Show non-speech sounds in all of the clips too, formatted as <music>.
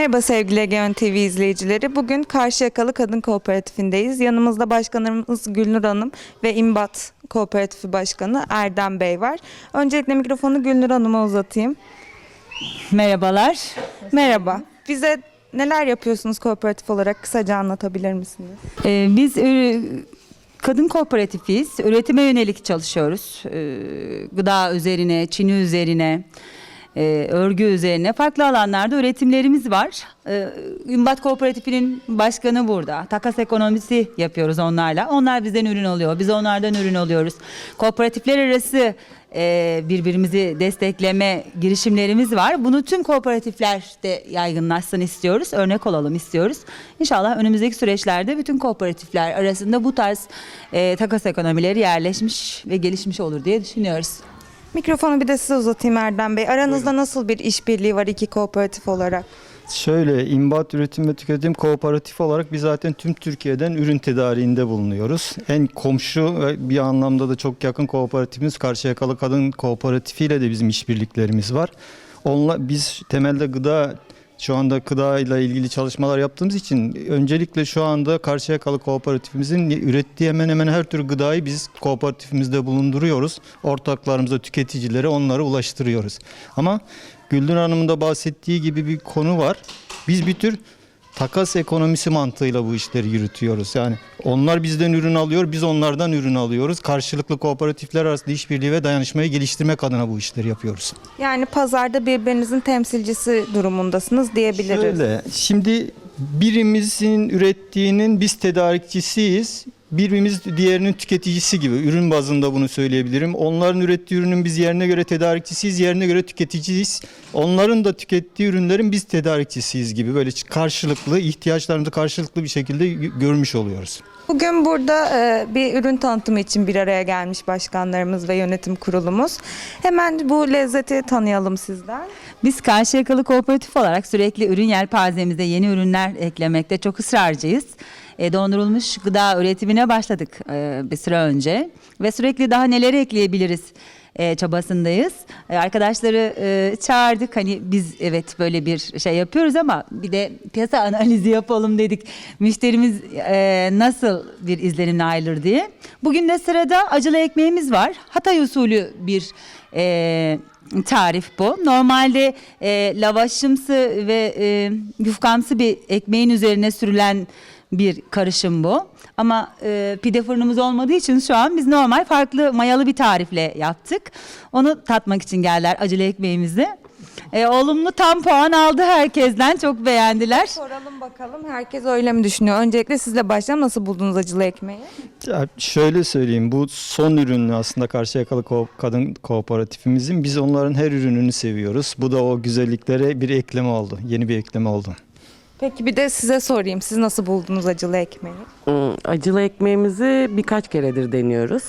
Merhaba sevgili Egemen TV izleyicileri. Bugün Karşıyakalı Kadın Kooperatifindeyiz. Yanımızda başkanımız Gülnur Hanım ve İmbat Kooperatifi Başkanı Erdem Bey var. Öncelikle mikrofonu Gülnur Hanım'a uzatayım. Merhabalar. Merhaba. Bize neler yapıyorsunuz kooperatif olarak kısaca anlatabilir misiniz? Ee, biz e, kadın kooperatifiyiz. Üretime yönelik çalışıyoruz. Ee, gıda üzerine, çini üzerine, e, örgü üzerine farklı alanlarda üretimlerimiz var. Ee, Ümbat Kooperatifi'nin başkanı burada. Takas ekonomisi yapıyoruz onlarla. Onlar bizden ürün alıyor. Biz onlardan ürün alıyoruz. Kooperatifler arası e, birbirimizi destekleme girişimlerimiz var. Bunu tüm kooperatiflerde yaygınlaşsın istiyoruz. Örnek olalım istiyoruz. İnşallah önümüzdeki süreçlerde bütün kooperatifler arasında bu tarz e, takas ekonomileri yerleşmiş ve gelişmiş olur diye düşünüyoruz. Mikrofonu bir de size uzatayım Erdem Bey. Aranızda nasıl bir işbirliği var iki kooperatif olarak? Şöyle İmbat Üretim ve Tüketim Kooperatif olarak biz zaten tüm Türkiye'den ürün tedariğinde bulunuyoruz. En komşu ve bir anlamda da çok yakın kooperatifimiz Karşıyakalı Kadın Kooperatifi ile de bizim işbirliklerimiz var. Onunla biz temelde gıda şu anda gıda ile ilgili çalışmalar yaptığımız için öncelikle şu anda Karşıyakalı Kooperatifimizin ürettiği hemen hemen her tür gıdayı biz kooperatifimizde bulunduruyoruz. Ortaklarımıza, tüketicilere onları ulaştırıyoruz. Ama Güldür Hanım'ın da bahsettiği gibi bir konu var. Biz bir tür takas ekonomisi mantığıyla bu işleri yürütüyoruz. Yani onlar bizden ürün alıyor, biz onlardan ürün alıyoruz. Karşılıklı kooperatifler arasında işbirliği ve dayanışmayı geliştirmek adına bu işleri yapıyoruz. Yani pazarda birbirinizin temsilcisi durumundasınız diyebiliriz. Şöyle, şimdi birimizin ürettiğinin biz tedarikçisiyiz. Birimiz diğerinin tüketicisi gibi. Ürün bazında bunu söyleyebilirim. Onların ürettiği ürünün biz yerine göre tedarikçisiyiz, yerine göre tüketicisiyiz. Onların da tükettiği ürünlerin biz tedarikçisiyiz gibi. Böyle karşılıklı, ihtiyaçlarımızı karşılıklı bir şekilde görmüş oluyoruz. Bugün burada e, bir ürün tanıtımı için bir araya gelmiş başkanlarımız ve yönetim kurulumuz. Hemen bu lezzeti tanıyalım sizden. Biz Karşıyakalı Kooperatif olarak sürekli ürün yelpazemize yeni ürünler eklemekte çok ısrarcıyız. E, dondurulmuş gıda üretimine başladık e, bir süre önce ve sürekli daha neleri ekleyebiliriz e, çabasındayız. Arkadaşları çağırdık hani biz evet böyle bir şey yapıyoruz ama bir de piyasa <laughs> analizi yapalım dedik. Müşterimiz nasıl bir izlenimle ayrılır diye. Bugün de sırada acılı ekmeğimiz var. Hatay usulü bir e, tarif bu. Normalde e, lavaşımsı ve e, yufkamsı bir ekmeğin üzerine sürülen bir karışım bu. Ama e, pide fırınımız olmadığı için şu an biz normal farklı mayalı bir tarifle yaptık. Onu tatmak için geldiler acılı ekmeğimizi. E, olumlu tam puan aldı herkesten. Çok beğendiler. Soralım bakalım herkes öyle mi düşünüyor? Öncelikle sizle başlayalım. Nasıl buldunuz acılı ekmeği? Ya şöyle söyleyeyim bu son ürünü aslında Karşıyakalı Ko- Kadın Kooperatifimizin biz onların her ürününü seviyoruz. Bu da o güzelliklere bir ekleme oldu. Yeni bir ekleme oldu. Peki bir de size sorayım. Siz nasıl buldunuz acılı ekmeği? Hmm, Acılı ekmeğimizi birkaç keredir deniyoruz.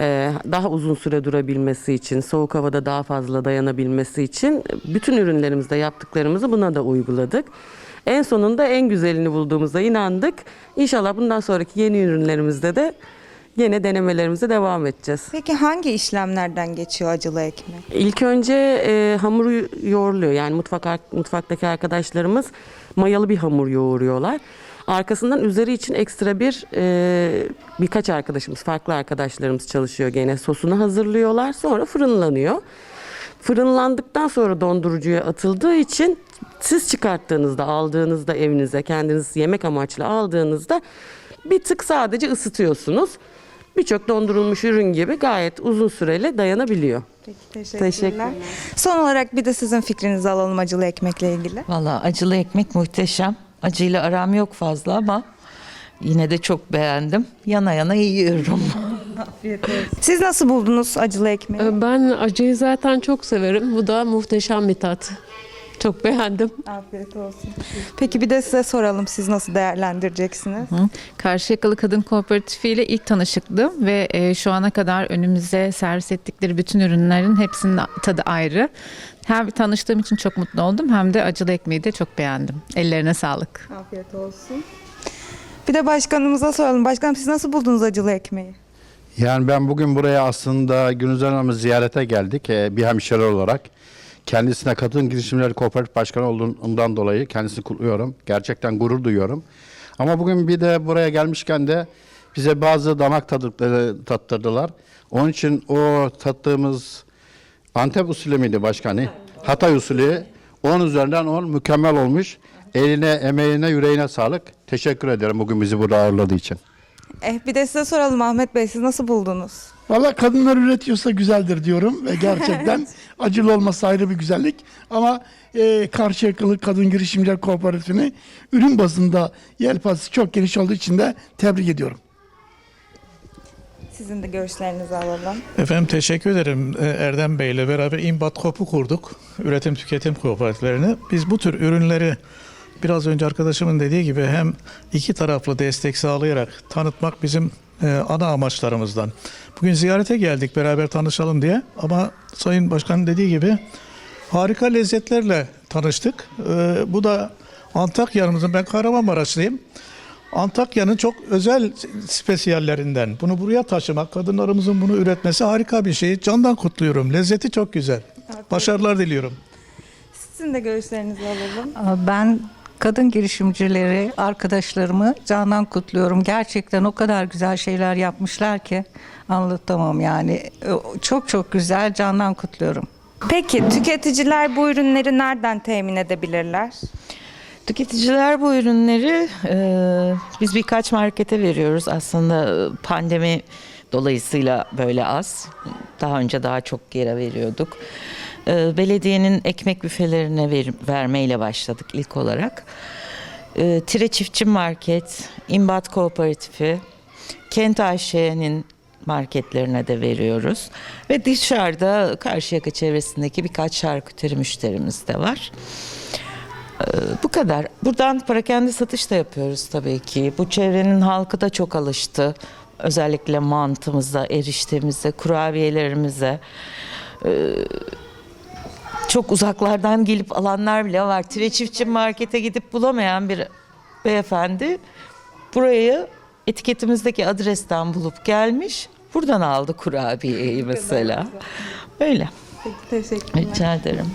Ee, daha uzun süre durabilmesi için, soğuk havada daha fazla dayanabilmesi için bütün ürünlerimizde yaptıklarımızı buna da uyguladık. En sonunda en güzelini bulduğumuza inandık. İnşallah bundan sonraki yeni ürünlerimizde de yine denemelerimize devam edeceğiz. Peki hangi işlemlerden geçiyor acılı ekmek? İlk önce e, hamuru yoğruluyor. Yani mutfak mutfaktaki arkadaşlarımız mayalı bir hamur yoğuruyorlar. Arkasından üzeri için ekstra bir e, birkaç arkadaşımız, farklı arkadaşlarımız çalışıyor gene. Sosunu hazırlıyorlar. Sonra fırınlanıyor. Fırınlandıktan sonra dondurucuya atıldığı için siz çıkarttığınızda, aldığınızda evinize, kendiniz yemek amaçlı aldığınızda bir tık sadece ısıtıyorsunuz. Birçok dondurulmuş ürün gibi gayet uzun süreli dayanabiliyor. Peki teşekkürler. Teşekkürler. Son olarak bir de sizin fikrinizi alalım acılı ekmekle ilgili. Valla acılı ekmek muhteşem. Acıyla aram yok fazla ama yine de çok beğendim. Yana yana yiyorum. <laughs> Siz nasıl buldunuz acılı ekmeği? Ben acıyı zaten çok severim. Bu da muhteşem bir tat. Çok beğendim. Afiyet olsun. Peki bir de size soralım. Siz nasıl değerlendireceksiniz? Karşıyakalı Kadın Kooperatifi ile ilk tanışıklığım ve e, şu ana kadar önümüze servis ettikleri bütün ürünlerin hepsinin tadı ayrı. Hem tanıştığım için çok mutlu oldum hem de acılı ekmeği de çok beğendim. Ellerine sağlık. Afiyet olsun. Bir de başkanımıza soralım. Başkanım siz nasıl buldunuz acılı ekmeği? Yani ben bugün buraya aslında Gülüzer Hanım'ı ziyarete geldik e, bir hemşire olarak. Kendisine Kadın Girişimleri Kooperatif Başkanı olduğundan dolayı kendisini kutluyorum. Gerçekten gurur duyuyorum. Ama bugün bir de buraya gelmişken de bize bazı damak tadıkları tattırdılar. Onun için o tattığımız Antep usulü müydü başkanı? Hatay usulü 10 üzerinden 10 mükemmel olmuş. Eline, emeğine, yüreğine sağlık. Teşekkür ederim bugün bizi burada ağırladığı için. Eh, bir de size soralım Ahmet Bey siz nasıl buldunuz? Valla kadınlar üretiyorsa güzeldir diyorum ve gerçekten <laughs> acılı olması ayrı bir güzellik. Ama e, Karşıyakalı Kadın Girişimciler Kooperatifini ürün bazında yelpazesi çok geniş olduğu için de tebrik ediyorum. Sizin de görüşlerinizi alalım. Efendim teşekkür ederim Ee, Erdem Bey ile beraber İmbat Kop'u kurduk. Üretim tüketim kooperatiflerini. Biz bu tür ürünleri biraz önce arkadaşımın dediği gibi hem iki taraflı destek sağlayarak tanıtmak bizim e, ana amaçlarımızdan. Bugün ziyarete geldik beraber tanışalım diye ama Sayın Başkan'ın dediği gibi harika lezzetlerle tanıştık. Ee, bu da Antakya'mızın ben Kahramanmaraşlıyım. Antakya'nın çok özel spesiyallerinden. Bunu buraya taşımak, kadınlarımızın bunu üretmesi harika bir şey. Candan kutluyorum. Lezzeti çok güzel. Başarılar diliyorum. Sizin de görüşlerinizi alalım. Ben kadın girişimcileri, arkadaşlarımı candan kutluyorum. Gerçekten o kadar güzel şeyler yapmışlar ki anlatamam yani. Çok çok güzel candan kutluyorum. Peki tüketiciler bu ürünleri nereden temin edebilirler? Tüketiciler bu ürünleri e, biz birkaç markete veriyoruz. Aslında e, pandemi dolayısıyla böyle az. Daha önce daha çok yere veriyorduk. E, belediyenin ekmek büfelerine ver, vermeyle başladık ilk olarak. E, Tire Çiftçi Market, İmbat Kooperatifi, Kent AŞ'nin marketlerine de veriyoruz. Ve dışarıda Karşıyaka çevresindeki birkaç şarküteri müşterimiz de var. Bu kadar. Buradan parakende satış da yapıyoruz tabii ki. Bu çevrenin halkı da çok alıştı. Özellikle mantımıza, eriştemize, kurabiyelerimize. Ee, çok uzaklardan gelip alanlar bile var. Tire Çiftçi Market'e gidip bulamayan bir beyefendi burayı etiketimizdeki adresten bulup gelmiş. Buradan aldı kurabiyeyi mesela. Öyle. Peki, teşekkürler. Rica ederim.